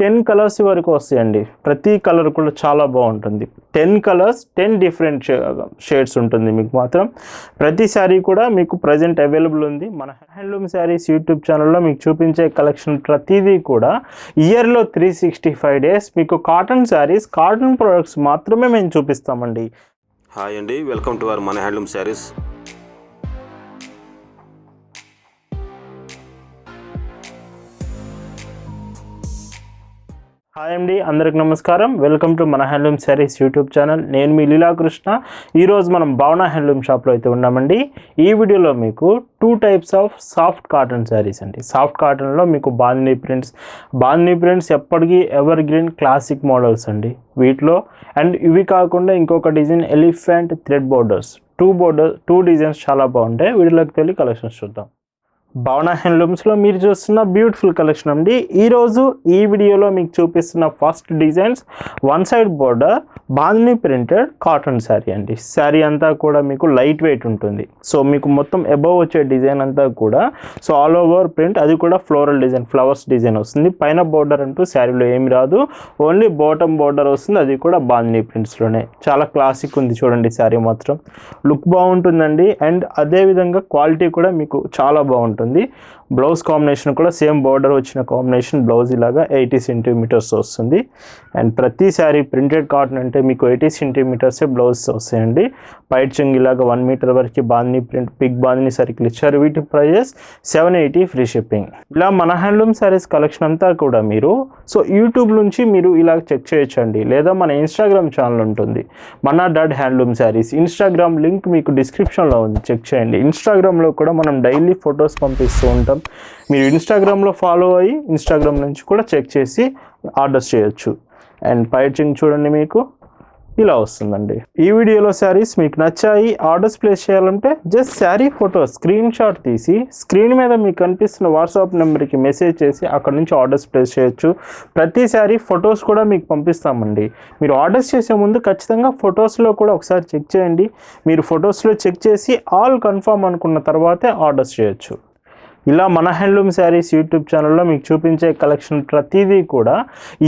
Ten colours వరకు వస్తాయండి. ప్రతి కలర్ కూడా చాలా బాగుంటుంది. Ten colours ten different shades ఉంటుంది మీకు మాత్రం. ప్రతి శారీ కూడా మీకు ప్రజెంట్ అవైలబుల్ ఉంది. మన హ్యాండ్లూమ్ శారీస్ యూట్యూబ్ ఛానల్లో మీకు చూపించే కలెక్షన్ ప్రతిదీ కూడా ఇయర్లో త్రీ సిక్స్టీ ఫైవ్ డేస్ మీకు కాటన్ శారీస్ కాటన్ ప్రొడక్ట్స్ మాత్రమే మేము చూపిస్తామండి. హాయ్ అండి వెల్కమ్ టు అవర్ మన హ్యాండ్లూమ్ శారీస్ హాయ్ అండి అందరికి నమస్కారం. వెల్కమ్ టు మన హ్యాండ్లూమ్ శారీస్ యూట్యూబ్ ఛానల్ నేను మీ లీలాకృష్ణ ఈరోజు మనం భావన హ్యాండ్లూమ్ షాప్లో అయితే ఉన్నామండి. ఈ వీడియోలో మీకు two types of soft cotton saris అండి. సాఫ్ట్ కాటన్లో మీకు బాందినీ ప్రింట్స్ బాందినీ ప్రింట్స్ ఎప్పటికీ ఎవర్ గ్రీన్ క్లాసిక్ మోడల్స్ అండి. వీటిలో అండ్ ఇవి కాకుండా ఇంకొక design elephant thread borders two border two designs చాలా బాగుంటాయి. వీటిలోకి వెళ్ళి కలెక్షన్స్ చూద్దాం. భవన హ్యాండ్లూమ్స్లో మీరు చూస్తున్న బ్యూటిఫుల్ కలెక్షన్ అండి. ఈరోజు ఈ వీడియోలో మీకు చూపిస్తున్న first designs one side border bandhani printed cotton sari అండి. శారీ అంతా కూడా మీకు లైట్ వెయిట్ ఉంటుంది. సో మీకు మొత్తం అబవ్ వచ్చే డిజైన్ అంతా కూడా సో ఆల్ ఓవర్ ప్రింట్ అది కూడా ఫ్లోరల్ డిజైన్ ఫ్లవర్స్ డిజైన్ వస్తుంది. పైన బోర్డర్ అంటూ శారీలో ఏమి రాదు. ఓన్లీ బాటమ్ బోర్డర్ వస్తుంది అది కూడా బాందిని ప్రింట్స్లోనే చాలా క్లాసిక్ ఉంది చూడండి శారీ మాత్రం. లుక్ బాగుంటుందండి. అండ్ అదేవిధంగా క్వాలిటీ కూడా మీకు చాలా బాగుంటుంది. బ్లౌజ్ కాంబినేషన్ కూడా సేమ్ బార్డర్ వచ్చిన కాంబినేషన్ బ్లౌజ్ ఇలాగా ఎయిటీ సెంటీమీటర్స్ వస్తుంది. అండ్ ప్రతి శారీ ప్రింటెడ్ కాటన్ అంటే మీకు ఎయిటీ సెంటీమీటర్సే బ్లౌజ్ వస్తాయండి. పైట్ చెంగ్ ఇలాగా వన్ మీటర్ వరకు bandhani print pick bandhani circle ఇచ్చారు. వీటి prices seven eighty free shipping ఇలా మన హ్యాండ్లూమ్ శారీస్ కలెక్షన్ అంతా కూడా మీరు సో యూట్యూబ్ నుంచి మీరు ఇలా చెక్ చేయొచ్చండి. లేదా మన ఇన్స్టాగ్రామ్ ఛానల్ ఉంటుంది. మన dot handloom saris Instagram link మీకు డిస్క్రిప్షన్లో ఉంది. చెక్ చేయండి. ఇన్స్టాగ్రామ్లో కూడా మనం డైలీ ఫొటోస్ పంపిస్తూ ఉంటాం. మీరు ఇన్స్టాగ్రామ్లో ఫాలో అయ్యి ఇన్స్టాగ్రామ్ నుంచి కూడా చెక్ చేసి ఆర్డర్స్ చేయొచ్చు. అండ్ పైచింగ్ చూడండి మీకు. ఇలా వస్తుందండి. ఈ వీడియోలో శారీస్ మీకు నచ్చాయి ఆర్డర్స్ ప్లేస్ చేయాలంటే just sari photo screenshot తీసి స్క్రీన్ మీద మీకు కనిపిస్తున్న వాట్సాప్ నెంబర్కి మెసేజ్ చేసి అక్కడ నుంచి ఆర్డర్స్ ప్లేస్ చేయొచ్చు. ప్రతి శారీ ఫొటోస్ కూడా మీకు పంపిస్తామండి. మీరు ఆర్డర్స్ చేసే ముందు ఖచ్చితంగా ఫొటోస్లో కూడా ఒకసారి చెక్ చేయండి. మీరు ఫొటోస్లో చెక్ చేసి ఆల్ కన్ఫర్మ్ అనుకున్న తర్వాతే ఆర్డర్స్ చేయొచ్చు. ఇలా మన హ్యాండ్లూమ్ శారీస్ యూట్యూబ్ ఛానల్లో మీకు చూపించే కలెక్షన్ ప్రతిదీ కూడా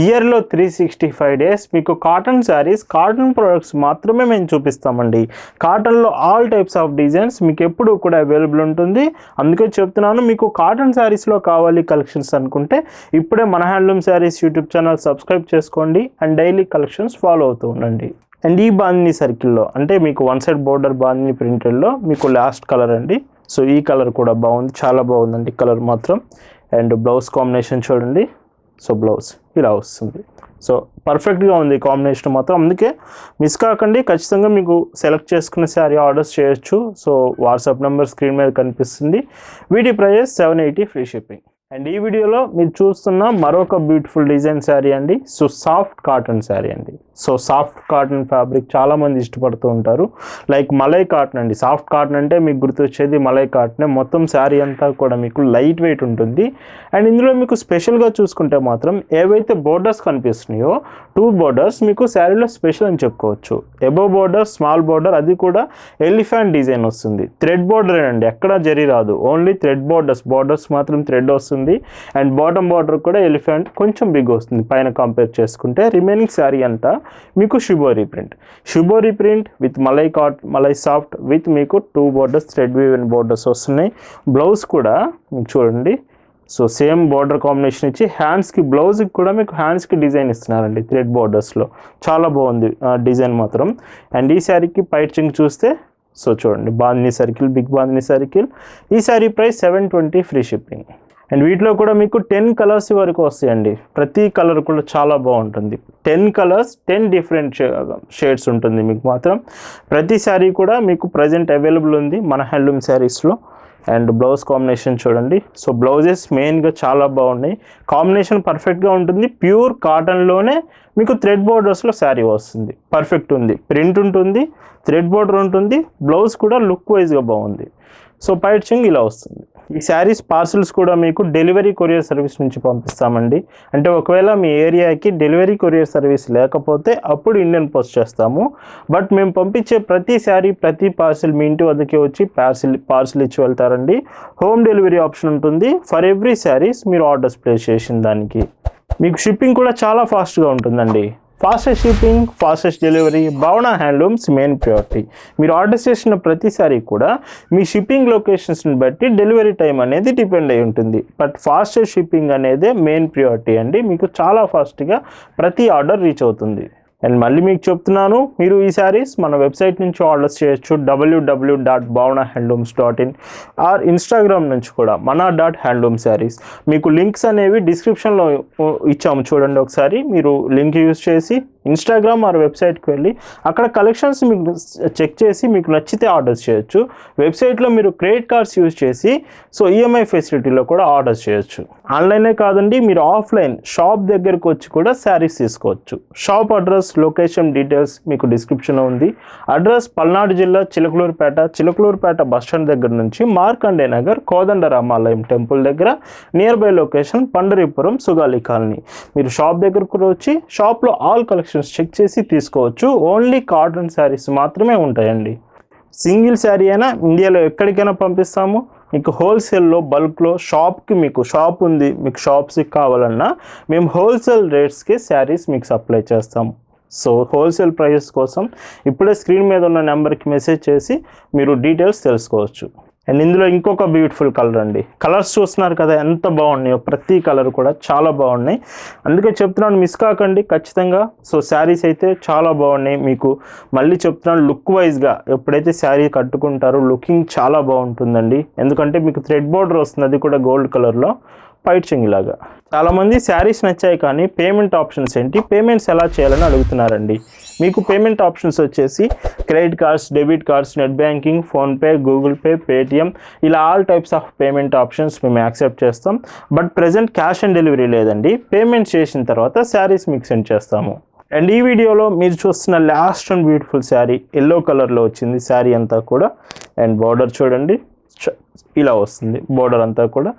ఇయర్లో త్రీ సిక్స్టీ ఫైవ్ డేస్ మీకు కాటన్ శారీస్ కాటన్ ప్రొడక్ట్స్ మాత్రమే మేము చూపిస్తామండి. కాటన్లో ఆల్ టైప్స్ ఆఫ్ డిజైన్స్ మీకు ఎప్పుడు కూడా అవైలబుల్ ఉంటుంది. అందుకే చెప్తున్నాను మీకు కాటన్ శారీస్లో కావాలి కలెక్షన్స్ అనుకుంటే ఇప్పుడే మన handloom sarees YouTube channel subscribe చేసుకోండి అండ్ డైలీ కలెక్షన్స్ ఫాలో అవుతూ ఉండండి. అండ్ ఈ బాందిని సర్కిల్లో అంటే మీకు వన్ సైడ్ బోర్డర్ బాందిని ప్రింటెడ్లో మీకు లాస్ట్ కలర్ అండి. సో ఈ కలర్ కూడా బాగుంది. చాలా బాగుందండి కలర్ మాత్రం. అండ్ బ్లౌజ్ కాంబినేషన్ చూడండి. సో బ్లౌజ్ ఇలా వస్తుంది. సో పర్ఫెక్ట్గా ఉంది కాంబినేషన్ మాత్రం. అందుకే మిస్ కాకండి. ఖచ్చితంగా మీకు సెలెక్ట్ చేసుకున్న శారీ ఆర్డర్స్ చేయొచ్చు. సో వాట్సాప్ నెంబర్ స్క్రీన్ మీద కనిపిస్తుంది. వీటి prices seven eighty free shipping and ఈ వీడియోలో మీరు చూస్తున్న మరొక బ్యూటిఫుల్ డిజైన్ శారీ అండి. సో సాఫ్ట్ కాటన్ శారీ అండి. సో సాఫ్ట్ కాటన్ ఫ్యాబ్రిక్ చాలామంది ఇష్టపడుతూ ఉంటారు. లైక్ మలై కాటన్ అండి. సాఫ్ట్ కాటన్ అంటే మీకు గుర్తొచ్చేది మలై కాటనే. మొత్తం శారీ అంతా కూడా మీకు లైట్ వెయిట్ ఉంటుంది. అండ్ ఇందులో మీకు స్పెషల్గా చూసుకుంటే మాత్రం ఏవైతే బోర్డర్స్ కనిపిస్తున్నాయో టూ బోర్డర్స్ మీకు శారీలో స్పెషల్ అని చెప్పుకోవచ్చు. ఎబో బోర్డర్ స్మాల్ బోర్డర్ అది కూడా ఎలిఫెంట్ డిజైన్ వస్తుంది. థ్రెడ్ బోర్డర్ అండి. ఎక్కడ జరి రాదు. Only thread borders. బోర్డర్స్ మాత్రం థ్రెడ్ వస్తుంది. అండ్ బాటమ్ బార్డర్ కూడా ఎలిఫెంట్ కొంచెం బిగ్ వస్తుంది. పైన కంపేర్ చేసుకుంటే రిమైనింగ్ శారీ అంతా మీకు షుబో రీప్రింట్ షుబో రీప్రింట్ విత్ మలై కాట్ మలై సాఫ్ట్ విత్ మీకు two borders thread woven borders వస్తున్నాయి. బ్లౌజ్ కూడా మీకు చూడండి. సో సేమ్ బార్డర్ కాంబినేషన్ ఇచ్చి హ్యాండ్స్కి బ్లౌజ్కి కూడా మీకు హ్యాండ్స్కి డిజైన్ ఇస్తున్నారండి థ్రెడ్ బార్డర్స్లో చాలా బాగుంది డిజైన్ మాత్రం. అండ్ ఈ శారీకి పైచింగ్ చూస్తే సో చూడండి bandhani circle big bandhani circle. ఈ sari price seven twenty free shipping and వీటిలో కూడా మీకు టెన్ కలర్స్ వరకు వస్తాయండి. ప్రతి కలర్ కూడా చాలా బాగుంటుంది. Ten colours ten different shades ఉంటుంది మీకు మాత్రం. ప్రతి శారీ కూడా మీకు ప్రజెంట్ అవైలబుల్ ఉంది మన హ్యాండ్లూమ్ శారీస్లో అండ్ బ్లౌజ్ కాంబినేషన్ చూడండి. సో బ్లౌజెస్ మెయిన్గా చాలా బాగున్నాయి. కాంబినేషన్ పర్ఫెక్ట్గా ఉంటుంది. ప్యూర్ కాటన్లోనే మీకు థ్రెడ్ బోర్డర్స్లో శారీ వస్తుంది. పర్ఫెక్ట్ ఉంది. ప్రింట్ ఉంటుంది థ్రెడ్ బోర్డర్ ఉంటుంది. బ్లౌజ్ కూడా లుక్ వైజ్గా బాగుంది. సో పైచింగ్ ఇలా వస్తుంది. ఈ శారీస్ పార్సల్స్ కూడా మీకు డెలివరీ కొరియర్ సర్వీస్ నుంచి పంపిస్తామండి. అంటే ఒకవేళ మీ ఏరియాకి డెలివరీ కొరియర్ సర్వీస్ లేకపోతే అప్పుడు ఇండియన్ పోస్ట్ చేస్తాము. బట్ మేము పంపించే ప్రతి శారీ ప్రతి పార్సిల్ మీ ఇంటి వద్దకే వచ్చి పార్సిల్ పార్సిల్ ఇచ్చి వెళ్తారండి. హోమ్ డెలివరీ ఆప్షన్ ఉంటుంది. ఫర్ ఎవ్రీ శారీస్ మీరు ఆర్డర్స్ ప్లేస్ చేసిన దానికి. మీకు షిప్పింగ్ కూడా చాలా ఫాస్ట్గా ఉంటుందండి. Fastest shipping fastest delivery Bhavana handlooms main priority. మీరు ఆర్డర్ చేసిన ప్రతిసారి కూడా మీ షిప్పింగ్ లొకేషన్స్ని బట్టి డెలివరీ టైం అనేది డిపెండ్ అయి ఉంటుంది. బట్ ఫాస్టెస్ట్ షిప్పింగ్ అనేది మెయిన్ ప్రియారిటీ అండి. మీకు చాలా ఫాస్ట్గా ప్రతి ఆర్డర్ రీచ్ అవుతుంది. అండ్ మళ్ళీ మీకు చెప్తున్నాను మీరు ఈ శారీస్ మన వెబ్సైట్ నుంచి ఆర్డర్స్ చేయొచ్చు W W W dot Bhavana handlooms dot in or Instagram నుంచి కూడా మన డాట్ హ్యాండ్లూమ్ శారీస్. మీకు లింక్స్ అనేవి డిస్క్రిప్షన్లో ఇచ్చాము చూడండి ఒకసారి మీరు లింక్ యూజ్ చేసి ఇన్స్టాగ్రామ్ ఆర్ వెబ్సైట్కి వెళ్ళి అక్కడ కలెక్షన్స్ మీకు చెక్ చేసి మీకు నచ్చితే ఆర్డర్స్ చేయొచ్చు. వెబ్సైట్లో మీరు క్రెడిట్ కార్డ్స్ యూజ్ చేసి సో ఈఎంఐ ఫెసిలిటీలో కూడా ఆర్డర్స్ చేయొచ్చు. ఆన్లైనే కాదండి మీరు ఆఫ్లైన్ షాప్ దగ్గరకు వచ్చి కూడా శారీస్ తీసుకోవచ్చు. షాప్ అడ్రస్ లొకేషన్ డీటెయిల్స్ మీకు డిస్క్రిప్షన్లో ఉంది. అడ్రస్ పల్నాడు జిల్లా చిలకలూరుపేట చిలకలూరుపేట బస్ స్టాండ్ దగ్గర నుంచి మార్కండే నగర్ కోదండరామాలయం టెంపుల్ దగ్గర near by location Pandaripuram Sugali colony. మీరు షాప్ దగ్గరకు వచ్చి షాప్లో ఆల్ కలెక్షన్ కలెక్షన్స్ చెక్ చేసి తీసుకోవచ్చు. ఓన్లీ కాటన్ శారీస్ మాత్రమే ఉంటాయండి. సింగిల్ శారీ అయినా ఇండియాలో ఎక్కడికైనా పంపిస్తాము. మీకు హోల్సేల్లో బల్క్లో షాప్కి మీకు షాప్ ఉంది మీకు షాప్స్కి కావాలన్నా మేము హోల్సేల్ రేట్స్కి శారీస్ మీకు సప్లై చేస్తాము. సో హోల్సేల్ ప్రైసెస్ కోసం ఇప్పుడే స్క్రీన్ మీద ఉన్న నెంబర్కి మెసేజ్ చేసి మీరు డీటెయిల్స్ తెలుసుకోవచ్చు. అండ్ ఇందులో ఇంకొక బ్యూటిఫుల్ కలర్ అండి. కలర్స్ చూస్తున్నారు కదా ఎంత బాగున్నాయో ప్రతి కలర్ కూడా చాలా బాగున్నాయి. అందుకే చెప్తున్నాను మిస్ కాకండి ఖచ్చితంగా. సో శారీస్ అయితే చాలా బాగున్నాయి మీకు. మళ్ళీ చెప్తున్నాను లుక్ వైజ్గా ఎప్పుడైతే శారీ కట్టుకుంటారో లుకింగ్ చాలా బాగుంటుందండి. ఎందుకంటే మీకు థ్రెడ్ బోర్డర్ వస్తుంది అది కూడా గోల్డ్ కలర్లో పైట్ ఇలాగా చాలామంది శారీస్ నచ్చాయి కానీ పేమెంట్ ఆప్షన్స్ ఏంటి? పేమెంట్స్ ఎలా చేయాలని అడుగుతున్నారండి. మీకు పేమెంట్ ఆప్షన్స్ వచ్చేసి credit cards debit cards net banking PhonePe Google Pay Paytm ఇలా all types of payment options మేము యాక్సెప్ట్ చేస్తాం. But present cash on delivery లేదండి. పేమెంట్ చేసిన తర్వాత శారీస్ మీకు సెండ్ చేస్తాము. అండ్ ఈ వీడియోలో మీరు చూస్తున్న last and beautiful sari yellow కలర్లో వచ్చింది శారీ అంతా కూడా. అండ్ బార్డర్ చూడండి. ఇలా వస్తుంది బోర్డర్ అంతా కూడా.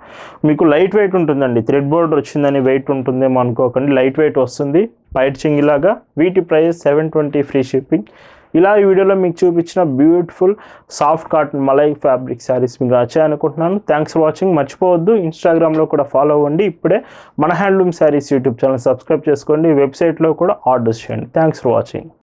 మీకు లైట్ వెయిట్ ఉంటుందండి. థ్రెడ్ బోర్డర్ వచ్చిందని వెయిట్ ఉంటుందేమో అనుకోకండి. లైట్ వెయిట్ వస్తుంది. పైట్ చింగిలాగా వీటి price seven twenty free shipping ఇలా ఈ వీడియోలో మీకు చూపించిన beautiful soft cotton malai fabric saris మీకు నచ్చాయి అనుకుంటున్నాను థ్యాంక్స్ ఫర్ వాచింగ్ మర్చిపోవద్దు ఇన్స్టాగ్రామ్లో కూడా ఫాలో అవ్వండి. ఇప్పుడే మన handloom saris YouTube channel subscribe చేసుకోండి. వెబ్సైట్లో కూడా ఆర్డర్స్ చేయండి. Thanks for watching